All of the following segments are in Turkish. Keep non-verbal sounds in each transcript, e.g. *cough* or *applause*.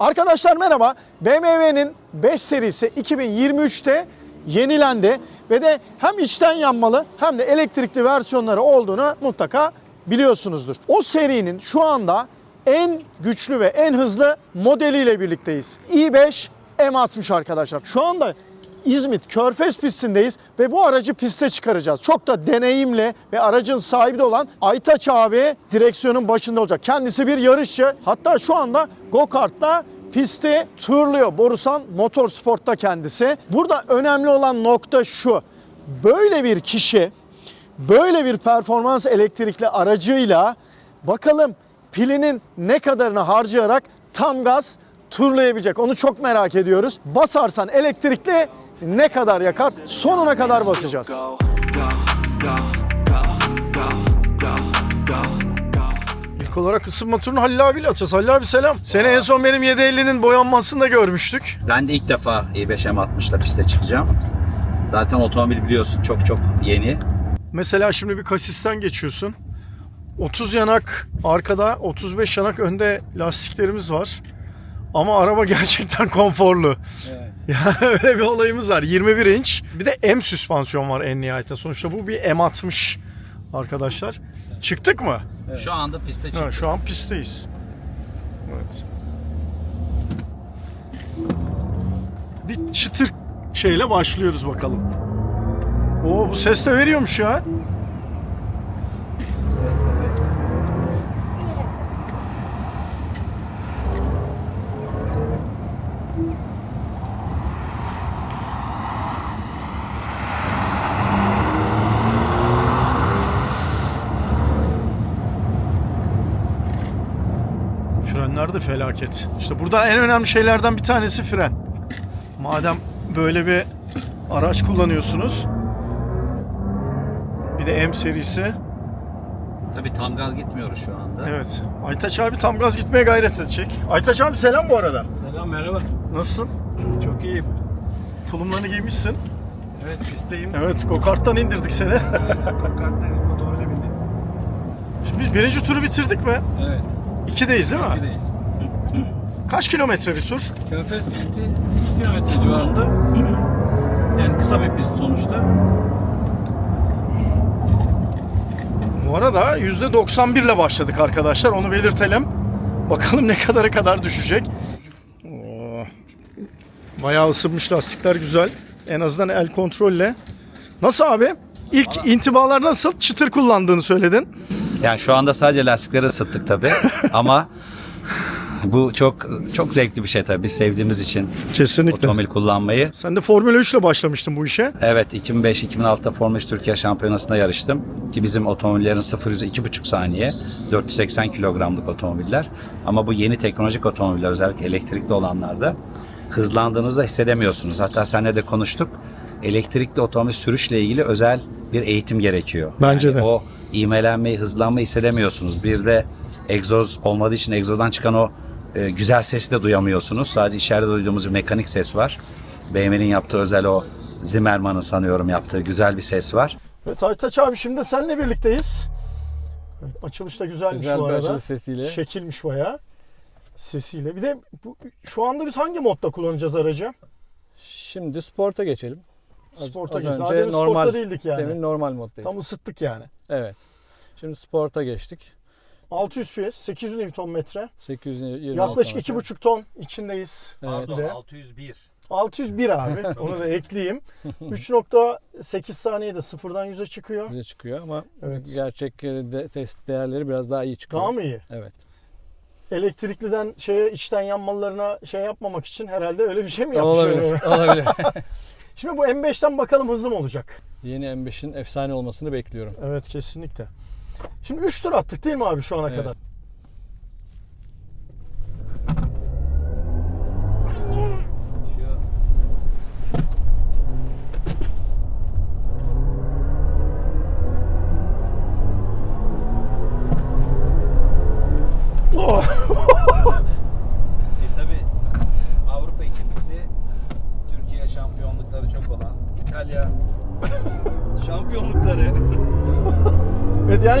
Arkadaşlar merhaba. BMW'nin 5 serisi 2023'te yenilendi ve de hem içten yanmalı hem de elektrikli versiyonları olduğunu mutlaka biliyorsunuzdur. O serinin şu anda en güçlü ve en hızlı modeliyle birlikteyiz. i5 M60 arkadaşlar. Şu anda İzmit Körfez pistindeyiz ve bu aracı piste çıkaracağız. Çok da deneyimli ve aracın sahibi de olan Aytaç abi direksiyonun başında olacak. Kendisi bir yarışçı. Hatta şu anda go-kartla pisti turluyor. Borusan Motorsport'ta kendisi. Burada önemli olan nokta şu. Böyle bir kişi böyle bir performans elektrikli aracıyla bakalım pilinin ne kadarını harcayarak tam gaz turlayabilecek. Onu çok merak ediyoruz. Basarsan elektrikli ne kadar yakar? Sonuna kadar basacağız. İlk olarak ısınma turunu Halil abiyle açacağız. Halil abi selam. Seni en son benim 750'nin boyanmasını da görmüştük. Ben de ilk defa i5 M60'la piste çıkacağım. Zaten otomobil biliyorsun çok çok yeni. Mesela şimdi bir kasisten geçiyorsun. 30 yanak arkada, 35 yanak önde lastiklerimiz var. Ama araba *laughs* gerçekten konforlu. *laughs* Yani öyle bir olayımız var. 21 inç. Bir de M süspansiyon var en nihayetinde. Sonuçta bu bir M60 arkadaşlar. Çıktık mı? Şu anda piste çıktım. Ha, şu an pistteyiz. Evet. Bir çıtır şeyle başlıyoruz bakalım. Oo bu ses de veriyormuş ya. Frenler de felaket. İşte burada en önemli şeylerden bir tanesi fren. Madem böyle bir araç kullanıyorsunuz. Bir de M serisi. Tabii tam gaz gitmiyoruz şu anda. Evet. Aytaç abi tam gaz gitmeye gayret edecek. Aytaç abi selam bu arada. Selam merhaba. Nasılsın? Çok iyiyim. Tulumlarını giymişsin. Evet pistteyim. Evet, gokarttan indirdik seni. Kartların motoruyla bindim. Şimdi biz birinci turu bitirdik mi? Evet. İkideyiz değil mi? Gideyiz. Kaç kilometre bir tur? Körfez pisti 2 kilometre civarında. Yani kısa bir pist sonuçta. Bu arada %91 ile başladık arkadaşlar. Onu belirtelim. Bakalım ne kadara kadar düşecek. Oo. Bayağı ısınmış lastikler güzel. En azından el kontrolle. Nasıl abi? İlk intibalar nasıl? Çıtır kullandığını söyledin. Yani şu anda sadece lastikleri ısıttık tabii. *laughs* Ama bu çok çok zevkli bir şey tabii. Biz sevdiğimiz için Kesinlikle. otomobil kullanmayı. Sen de Formula 3 ile başlamıştın bu işe. Evet 2005-2006'da Formula 3 Türkiye Şampiyonası'nda yarıştım. Ki bizim otomobillerin 0-100'ü 2,5 saniye. 480 kilogramlık otomobiller. Ama bu yeni teknolojik otomobiller özellikle elektrikli olanlarda hızlandığınızda hissedemiyorsunuz. Hatta seninle de konuştuk. Elektrikli otomobil sürüşle ilgili özel bir eğitim gerekiyor. Bence Yani de. O ivmelenmeyi, hızlanmayı hissedemiyorsunuz. Bir de egzoz olmadığı için egzozdan çıkan o e, güzel sesi de duyamıyorsunuz. Sadece içeride duyduğumuz bir mekanik ses var. BMW'nin yaptığı özel o Zimmerman'ın sanıyorum yaptığı güzel bir ses var. Evet Aytaç abi şimdi seninle birlikteyiz. Evet, açılış da güzelmiş Güzel bu arada. sesiyle. Şekilmiş bayağı. Sesiyle. Bir de bu, şu anda biz hangi modda kullanacağız aracı? Şimdi sporta geçelim. Az- Sporta az geçtik. önce Daha demin normal- sporta değildik yani. Demin normal moddayız. Tam ısıttık yani. Evet. Şimdi sporta geçtik. 600 PS, 800 Nm. 826 Yaklaşık metre. 2,5 ton içindeyiz. Evet. De 601. 601 abi. *laughs* Onu da ekleyeyim. *laughs* 3.8 saniyede sıfırdan 100'e çıkıyor. Bize çıkıyor ama Evet. gerçek e, de, test değerleri biraz daha iyi çıkıyor. Daha mı iyi? Evet. Elektrikliden şeye içten yanmalarına şey yapmamak için herhalde öyle bir şey mi yapmış? Olabilir. öyle? olabilir. *laughs* Şimdi bu M5'ten bakalım hızlı mı olacak? Yeni M5'in efsane olmasını bekliyorum. Evet kesinlikle. Şimdi 3 tur attık değil mi abi şu ana Evet. kadar?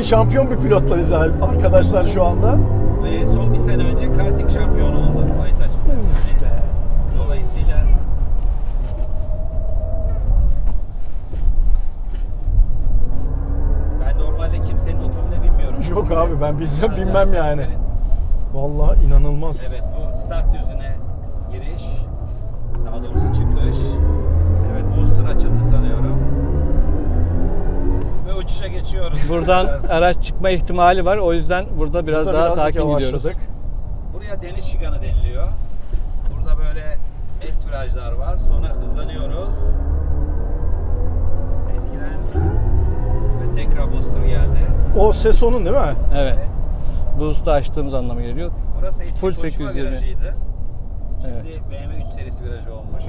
şampiyon bir pilotlarız arkadaşlar şu anda. Ve son bir sene önce karting şampiyonu oldu Aytaç. Uf be. Dolayısıyla ben normalde kimsenin otomobile bilmiyorum. Yok Size abi ben bilsem Sadece bilmem yani. Benim. Vallahi inanılmaz. Evet bu start düzüne giriş, daha doğrusu çıkış. Evet booster açıldı sanıyorum. Uçuşa geçiyoruz. Buradan araç çıkma ihtimali var. O yüzden burada biraz Burada daha birazcık sakin gidiyoruz. yavaşladık. Buraya deniz şiganı deniliyor. Burada böyle es virajlar var. Sonra hızlanıyoruz. Eskiden ve tekrar booster geldi. O ses onun değil mi? Evet. Boost'u açtığımız anlamı geliyor. Burası eski Full koşma 820. virajıydı. Şimdi Evet. BMW 3 serisi virajı olmuş.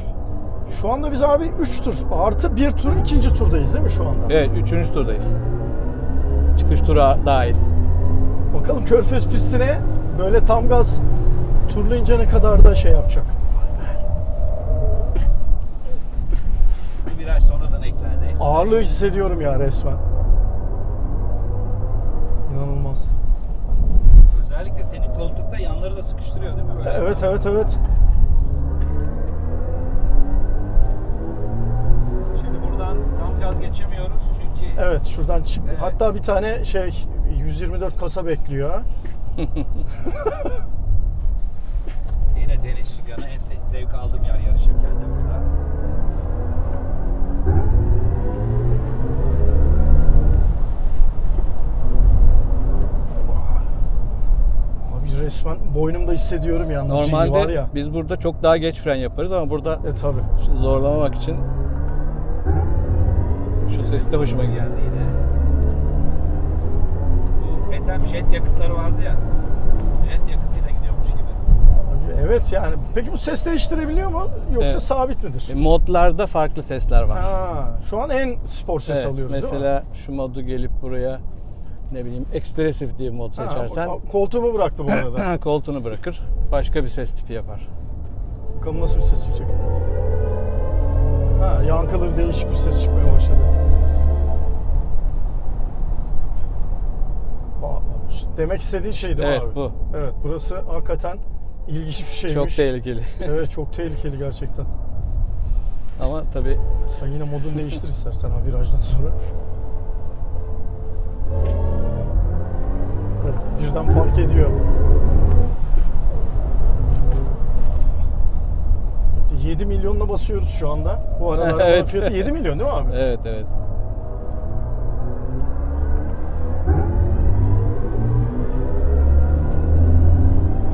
Şu anda biz abi 3 tur artı 1 tur ikinci turdayız değil mi şu anda? Evet, üçüncü turdayız. Çıkış turu dahil. Bakalım Körfez pistine böyle tam gaz turlayınca ne kadar da şey yapacak. Bir viraj sonradan eklendi. Ağırlığı hissediyorum ya resmen. İnanılmaz. Özellikle senin koltukta yanları da sıkıştırıyor değil mi? Böyle Evet evet evet. Gaz geçemiyoruz çünkü Evet şuradan çık. Evet. Hatta bir tane şey 124 kasa bekliyor. *laughs* yine deniz şikanı en zevk aldığım yer yarışırken de burada. Abi resmen boynumda hissediyorum yalnız. Normalde var Normalde ya. biz burada çok daha geç fren yaparız ama burada E tabi. zorlamamak için şu ses de hoşuma geldi. Geldi yine. Bu Etem jet yakıtları vardı ya. Jet yakıtıyla gidiyormuş gibi. Evet yani. Peki bu ses değiştirebiliyor mu? Yoksa Evet. sabit midir? E, Modlarda farklı sesler var. Ha, şu an en spor ses Evet, alıyoruz değil mi? mesela şu modu gelip buraya ne bileyim ekspresif diye bir mod Ha, seçersen koltuğumu bıraktı bu arada. *clears throat* koltuğunu bırakır. Başka bir ses tipi yapar. Bakalım nasıl bir ses çıkacak. Ha, yankılı bir değişik bir ses çıkmaya başladı. Demek istediği şeydi Evet, abi. bu. Evet burası hakikaten ilginç bir şeymiş. Çok tehlikeli. Evet çok tehlikeli gerçekten. Ama tabii Sen yine modunu değiştir istersen ha virajdan sonra. Evet, birden fark ediyor. Evet, 7 milyonla basıyoruz şu anda. Bu arabanın *laughs* Evet. fiyatı 7 milyon değil mi abi? evet evet.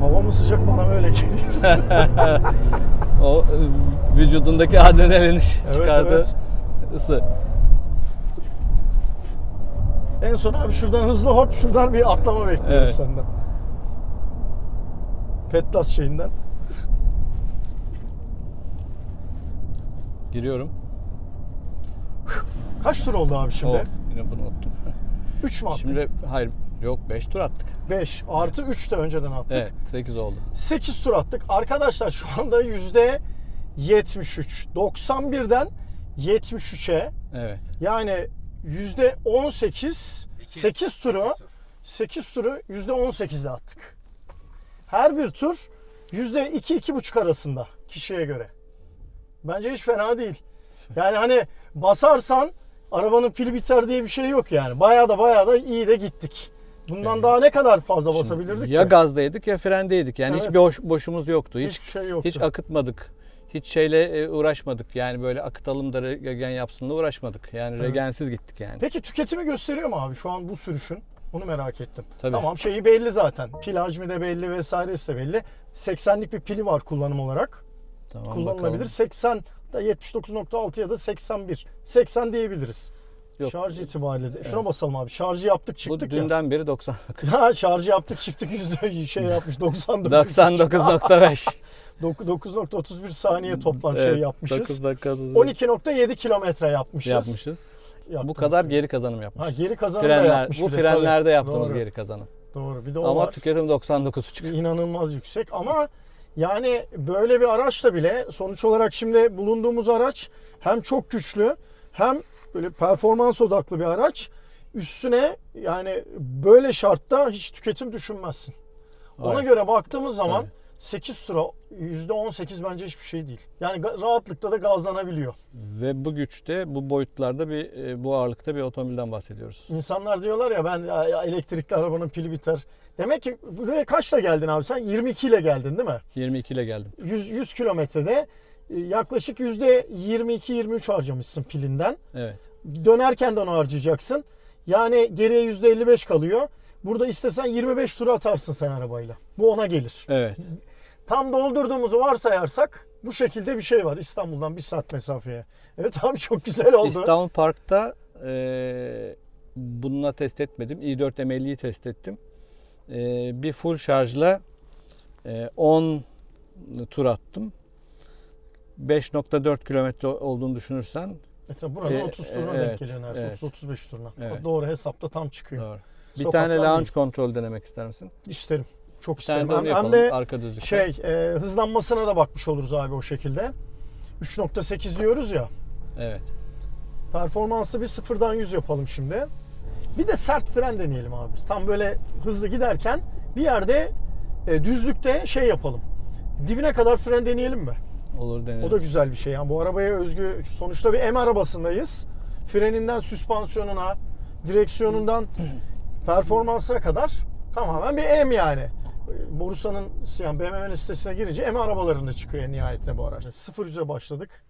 Hava mı sıcak bana öyle geliyor. *laughs* O e, vücudundaki adrenalini çıkardığı evet. ısı. en son abi şuradan hızlı hop şuradan bir atlama bekliyoruz Evet. senden. Petlas şeyinden. Giriyorum. Kaç tur oldu abi şimdi? Oh, yine bunu unuttum. 3 mü attık? Şimdi hayır yok 5 tur attık. 5 artı 3 de önceden attık. Evet 8 oldu. 8 tur attık. Arkadaşlar şu anda yüzde 73. 91'den 73'e Evet. yani yüzde 18 8 turu 8 turu yüzde 18'de attık. Her bir tur yüzde 2-2,5 arasında kişiye göre. Bence hiç fena değil. Yani hani basarsan arabanın pili biter diye bir şey yok yani. Bayağı da bayağı da iyi de gittik. Bundan daha ne kadar fazla basabilirdik Ya ki? gazdaydık ya frendeydik. Yani Evet. hiç boş, boşumuz yoktu. Hiç Hiçbir şey yoktu. hiç akıtmadık. Hiç şeyle e, uğraşmadık. Yani böyle akıtalım da regen yapsınla uğraşmadık. Yani Evet. regensiz gittik yani. Peki tüketimi gösteriyor mu abi şu an bu sürüşün? Onu merak ettim. Tabii. Tamam şeyi belli zaten. Pil hacmi de belli vesairesi de belli. 80'lik bir pili var kullanım olarak. Tamam, Kullanılabilir. bakalım. 80 da 79.6 ya da 81. 80 diyebiliriz. Yok. Şarj itibariyle de. Şuna basalım abi. Şarjı yaptık Bu çıktık ya. dünden beri 90. *laughs* Ha şarjı yaptık çıktık yüzde şey yapmış 99. 99.5. 9.31 saniye toplam Evet, şey yapmışız. 9 dakika 31 12.7 kilometre yapmışız. yapmışız. Bu Yaptığımız kadar şey. geri kazanım yapmışız. Ha, geri kazanım da Frenler, yapmış Bu de, frenlerde tabii. yaptığımız Doğru. geri kazanım. Doğru bir de o Ama var. tüketim 99.5. inanılmaz yüksek ama yani böyle bir araçla bile sonuç olarak şimdi bulunduğumuz araç hem çok güçlü hem böyle performans odaklı bir araç. Üstüne yani böyle şartta hiç tüketim düşünmezsin. Ona Aynen. göre baktığımız zaman Tabii. 8 tura %18 bence hiçbir şey değil. Yani rahatlıkla da gazlanabiliyor. Ve bu güçte, bu boyutlarda bir, e, bu ağırlıkta bir otomobilden bahsediyoruz. İnsanlar diyorlar ya ben ya, elektrikli arabanın pili biter. Demek ki buraya kaçla geldin abi sen? 22 ile geldin değil mi? 22 ile geldim. 100, 100 kilometrede yaklaşık %22-23 harcamışsın pilinden. Evet. Dönerken de onu harcayacaksın. Yani geriye %55 kalıyor. Burada istesen 25 tura atarsın sen arabayla. Bu ona gelir. Evet. *laughs* Tam doldurduğumuzu varsayarsak bu şekilde bir şey var İstanbul'dan bir saat mesafeye. Evet abi çok güzel oldu. İstanbul Park'ta e, bununla test etmedim. i4 M50'yi test ettim. E, bir full şarjla e, 10 tur attım. 5.4 kilometre olduğunu düşünürsen E tabii buranın E, 30 turuna e, denk evet, geliyor neredeyse. evet. 30-35 turuna. Evet. Doğru hesapta tam çıkıyor. doğru. Bir Sokaklar tane değil. launch kontrol denemek ister misin? İsterim. Çok isterim. Hem, hem de arka düzlükte. şey e, hızlanmasına da bakmış oluruz abi o şekilde. 3.8 diyoruz ya. Evet. Performanslı bir sıfırdan 100 yapalım şimdi. Bir de sert fren deneyelim abi. Tam böyle hızlı giderken bir yerde e, düzlükte şey yapalım. Dibine kadar fren deneyelim mi? Olur deneriz. O da güzel bir şey. Yani bu arabaya özgü sonuçta bir M arabasındayız. Freninden süspansiyonuna, direksiyonundan *clears throat* performansına kadar tamamen bir M yani. Borusan'ın yani BMW'nin sitesine girince M arabalarında çıkıyor en nihayetinde bu araç. 0 100'e başladık.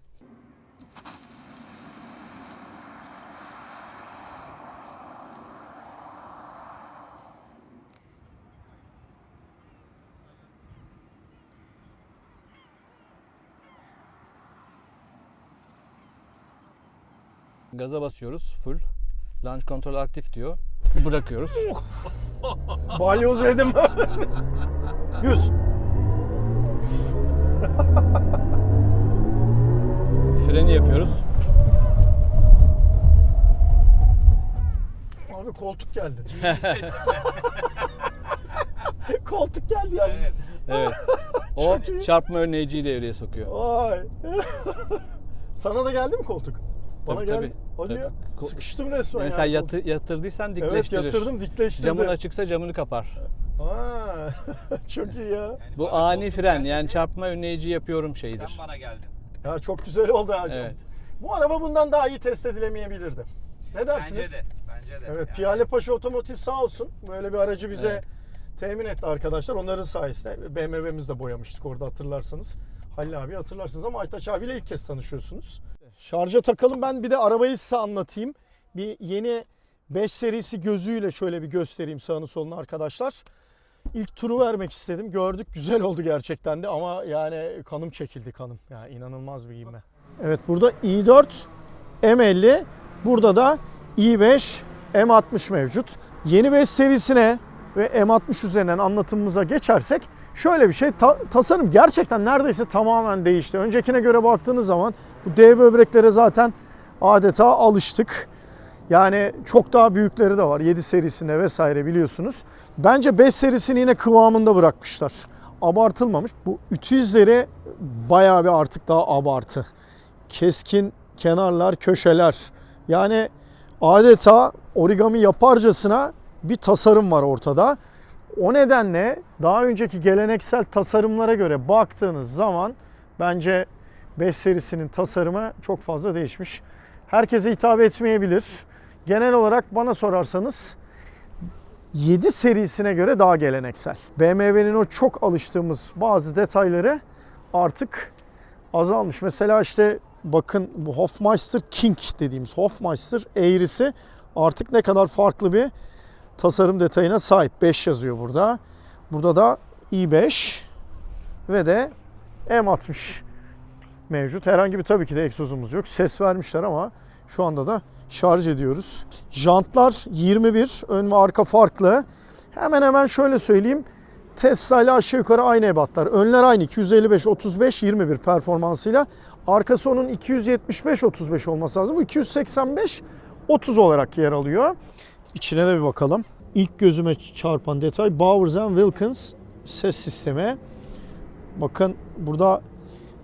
Gaza basıyoruz full. Launch kontrol aktif diyor. Bırakıyoruz. *laughs* Balyoz yedim. *laughs* 100. Freni yapıyoruz. Abi koltuk geldi. *laughs* koltuk geldi yalnız. Evet. O Çok iyi. çarpma önleyiciyi devreye sokuyor. Vay. Sana da geldi mi koltuk? Bana Tabii, geldi. tabii. Hadi ya. Sıkıştım resmen Yani ya. sen koltuk. yatı, yatırdıysan Evet dikleştirir. yatırdım dikleştirdi. Camın açıksa camını kapar. Aa, *laughs* çok iyi ya. Bu ani fren yani çarpma önleyici yapıyorum şeyidir. Sen bana geldin. Ya çok güzel oldu hacım. Evet. Bu araba bundan daha iyi test edilemeyebilirdi. Ne dersiniz? Bence de. Bence de. Evet, Yani Piyale Paşa Otomotiv sağ olsun böyle bir aracı bize Evet. temin etti arkadaşlar. Onların sayesinde BMW'mizi de boyamıştık orada hatırlarsanız. Halil abi hatırlarsınız ama Aytaç abiyle ilk kez tanışıyorsunuz. Şarja takalım ben bir de arabayı size anlatayım. Bir yeni 5 serisi gözüyle şöyle bir göstereyim sağını solunu arkadaşlar. İlk turu vermek istedim. Gördük güzel oldu gerçekten de ama yani kanım çekildi kanım. Yani inanılmaz bir giyinme. Evet burada i4 M50 burada da i5 M60 mevcut. Yeni 5 serisine ve M60 üzerinden anlatımımıza geçersek şöyle bir şey ta- tasarım gerçekten neredeyse tamamen değişti. Öncekine göre baktığınız zaman bu D böbreklere zaten adeta alıştık. Yani çok daha büyükleri de var 7 serisinde vesaire biliyorsunuz. Bence 5 serisini yine kıvamında bırakmışlar. Abartılmamış. Bu ütü izleri bayağı bir artık daha abartı. Keskin kenarlar, köşeler. Yani adeta origami yaparcasına bir tasarım var ortada. O nedenle daha önceki geleneksel tasarımlara göre baktığınız zaman bence 5 serisinin tasarımı çok fazla değişmiş. Herkese hitap etmeyebilir. Genel olarak bana sorarsanız 7 serisine göre daha geleneksel. BMW'nin o çok alıştığımız bazı detayları artık azalmış. Mesela işte bakın bu Hofmeister King dediğimiz Hofmeister eğrisi artık ne kadar farklı bir tasarım detayına sahip. 5 yazıyor burada. Burada da i5 ve de M60 mevcut. Herhangi bir tabii ki de egzozumuz yok. Ses vermişler ama şu anda da şarj ediyoruz. Jantlar 21, ön ve arka farklı. Hemen hemen şöyle söyleyeyim. Tesla ile aşağı yukarı aynı ebatlar. Önler aynı 255, 35, 21 performansıyla. Arkası onun 275, 35 olması lazım. Bu 285, 30 olarak yer alıyor. İçine de bir bakalım. İlk gözüme çarpan detay Bowers Wilkins ses sistemi. Bakın burada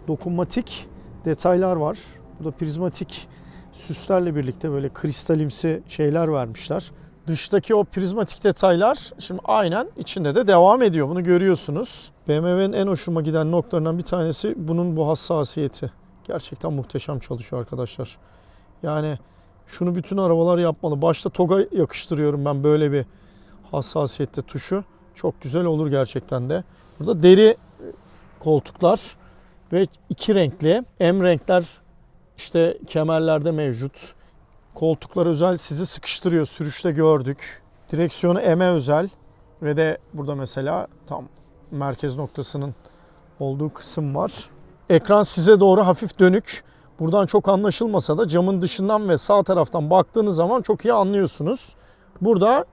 dokunmatik detaylar var. Burada prizmatik süslerle birlikte böyle kristalimsi şeyler vermişler. Dıştaki o prizmatik detaylar şimdi aynen içinde de devam ediyor. Bunu görüyorsunuz. BMW'nin en hoşuma giden noktalarından bir tanesi bunun bu hassasiyeti. Gerçekten muhteşem çalışıyor arkadaşlar. Yani şunu bütün arabalar yapmalı. Başta TOG'a yakıştırıyorum ben böyle bir hassasiyette tuşu. Çok güzel olur gerçekten de. Burada deri koltuklar ve iki renkli. M renkler işte kemerlerde mevcut. Koltuklar özel sizi sıkıştırıyor. Sürüşte gördük. Direksiyonu M'e özel ve de burada mesela tam merkez noktasının olduğu kısım var. Ekran size doğru hafif dönük. Buradan çok anlaşılmasa da camın dışından ve sağ taraftan baktığınız zaman çok iyi anlıyorsunuz. Burada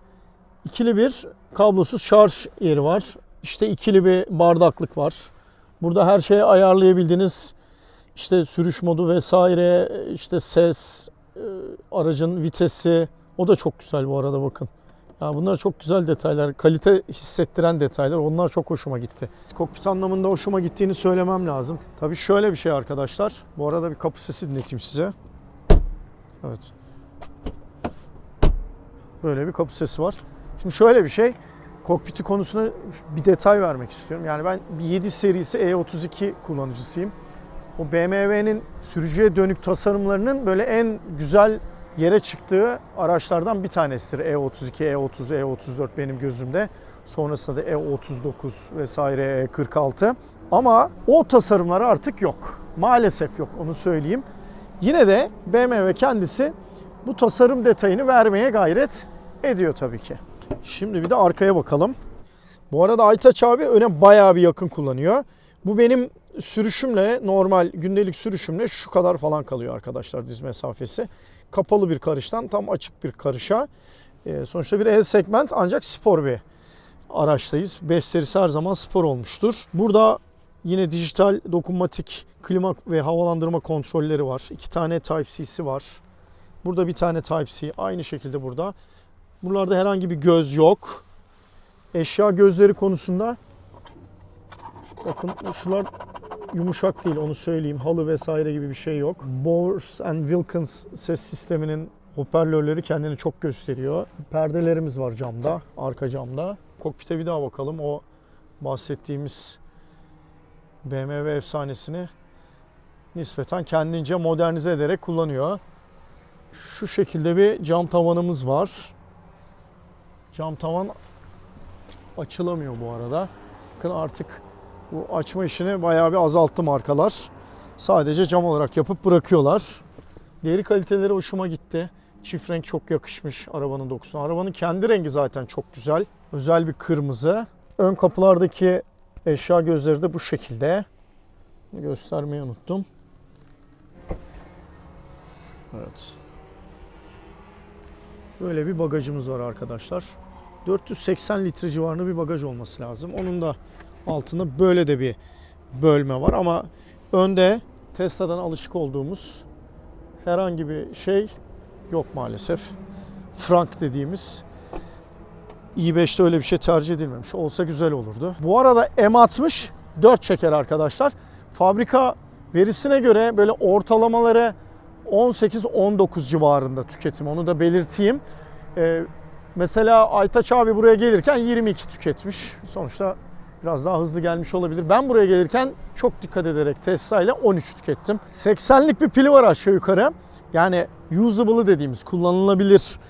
ikili bir kablosuz şarj yeri var. İşte ikili bir bardaklık var. Burada her şeyi ayarlayabildiğiniz işte sürüş modu vesaire, işte ses, e, aracın vitesi. O da çok güzel bu arada bakın. Ya bunlar çok güzel detaylar, kalite hissettiren detaylar. Onlar çok hoşuma gitti. Kokpit anlamında hoşuma gittiğini söylemem lazım. Tabii şöyle bir şey arkadaşlar. Bu arada bir kapı sesi dinleteyim size. Evet. Böyle bir kapı sesi var. Şimdi şöyle bir şey. Kokpiti konusuna bir detay vermek istiyorum. Yani ben bir 7 serisi E32 kullanıcısıyım. O BMW'nin sürücüye dönük tasarımlarının böyle en güzel yere çıktığı araçlardan bir tanesidir. E E32, E30, E34 benim gözümde. Sonrasında da E39 vesaire E46. Ama o tasarımlar artık yok. Maalesef yok onu söyleyeyim. Yine de BMW kendisi bu tasarım detayını vermeye gayret ediyor tabii ki. Şimdi bir de arkaya bakalım. Bu arada Aytaç abi öne bayağı bir yakın kullanıyor. Bu benim sürüşümle normal gündelik sürüşümle şu kadar falan kalıyor arkadaşlar diz mesafesi. Kapalı bir karıştan tam açık bir karışa. Ee, sonuçta bir E segment ancak spor bir araçtayız. 5 serisi her zaman spor olmuştur. Burada yine dijital dokunmatik klima ve havalandırma kontrolleri var. İki tane Type-C'si var. Burada bir tane Type-C. Aynı şekilde burada. Buralarda herhangi bir göz yok. Eşya gözleri konusunda bakın şular yumuşak değil onu söyleyeyim. Halı vesaire gibi bir şey yok. Bowers and Wilkins ses sisteminin hoparlörleri kendini çok gösteriyor. Perdelerimiz var camda, arka camda. Kokpite bir daha bakalım. O bahsettiğimiz BMW efsanesini nispeten kendince modernize ederek kullanıyor. Şu şekilde bir cam tavanımız var. Cam tavan açılamıyor bu arada. Bakın artık bu açma işini bayağı bir azalttı markalar. Sadece cam olarak yapıp bırakıyorlar. Deri kaliteleri hoşuma gitti. Çift renk çok yakışmış arabanın dokusuna. Arabanın kendi rengi zaten çok güzel. Özel bir kırmızı. Ön kapılardaki eşya gözleri de bu şekilde. Göstermeyi unuttum. Evet. Böyle bir bagajımız var arkadaşlar. 480 litre civarında bir bagaj olması lazım. Onun da altında böyle de bir bölme var ama önde Tesla'dan alışık olduğumuz herhangi bir şey yok maalesef. Frank dediğimiz i5'te öyle bir şey tercih edilmemiş. Olsa güzel olurdu. Bu arada M60 4 çeker arkadaşlar. Fabrika verisine göre böyle ortalamaları 18-19 civarında tüketim. Onu da belirteyim. Ee, mesela Aytaç abi buraya gelirken 22 tüketmiş. Sonuçta biraz daha hızlı gelmiş olabilir. Ben buraya gelirken çok dikkat ederek Tesla ile 13 tükettim. 80'lik bir pili var aşağı yukarı. Yani usable'ı dediğimiz kullanılabilir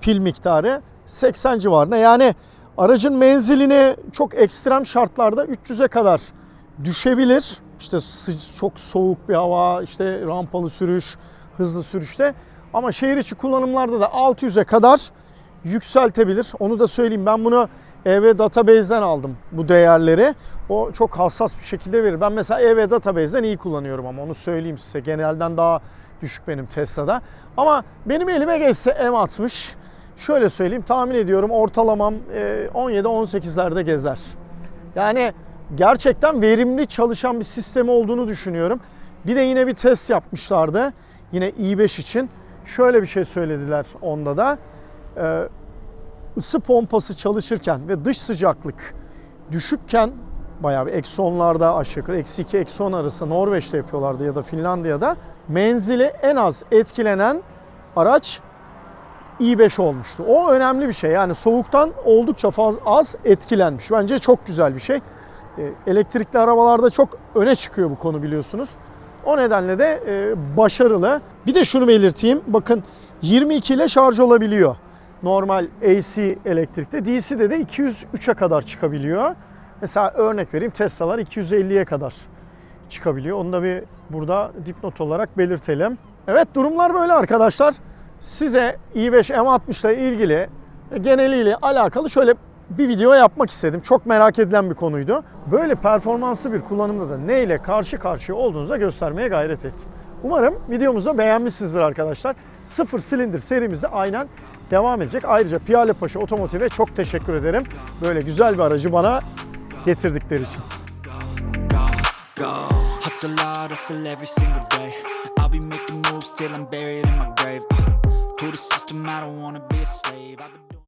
pil miktarı 80 civarında. Yani aracın menzilini çok ekstrem şartlarda 300'e kadar düşebilir. İşte çok soğuk bir hava, işte rampalı sürüş, hızlı sürüşte. Ama şehir içi kullanımlarda da 600'e kadar yükseltebilir. Onu da söyleyeyim. Ben bunu EV Database'den aldım bu değerleri. O çok hassas bir şekilde verir. Ben mesela EV Database'den iyi kullanıyorum ama onu söyleyeyim size. Genelden daha düşük benim Tesla'da. Ama benim elime geçse M60 şöyle söyleyeyim tahmin ediyorum ortalamam e, 17-18'lerde gezer. Yani gerçekten verimli çalışan bir sistemi olduğunu düşünüyorum. Bir de yine bir test yapmışlardı. Yine i5 için. Şöyle bir şey söylediler onda da. Ee, ısı pompası çalışırken ve dış sıcaklık düşükken bayağı bir eksi onlarda aşağı yukarı eksi 2 eksi 10 arası Norveç'te yapıyorlardı ya da Finlandiya'da menzili en az etkilenen araç i5 olmuştu. O önemli bir şey. Yani soğuktan oldukça fazla az etkilenmiş. Bence çok güzel bir şey. E, Elektrikli arabalarda çok öne çıkıyor bu konu biliyorsunuz. O nedenle de e, başarılı. Bir de şunu belirteyim. Bakın 22 ile şarj olabiliyor. Normal AC elektrikte. DC'de de 203'e kadar çıkabiliyor. Mesela örnek vereyim Tesla'lar 250'ye kadar çıkabiliyor. Onu da bir burada dipnot olarak belirtelim. Evet durumlar böyle arkadaşlar. Size i5 M60 ile ilgili e, geneliyle alakalı şöyle bir video yapmak istedim. Çok merak edilen bir konuydu. Böyle performanslı bir kullanımda da neyle karşı karşıya olduğunuzu göstermeye gayret ettim. Umarım videomuzu beğenmişsinizdir arkadaşlar. Sıfır silindir serimizde aynen devam edecek. Ayrıca Piyale Paşa Otomotiv'e çok teşekkür ederim. Böyle güzel bir aracı bana getirdikleri için. to the system, I don't wanna be a slave.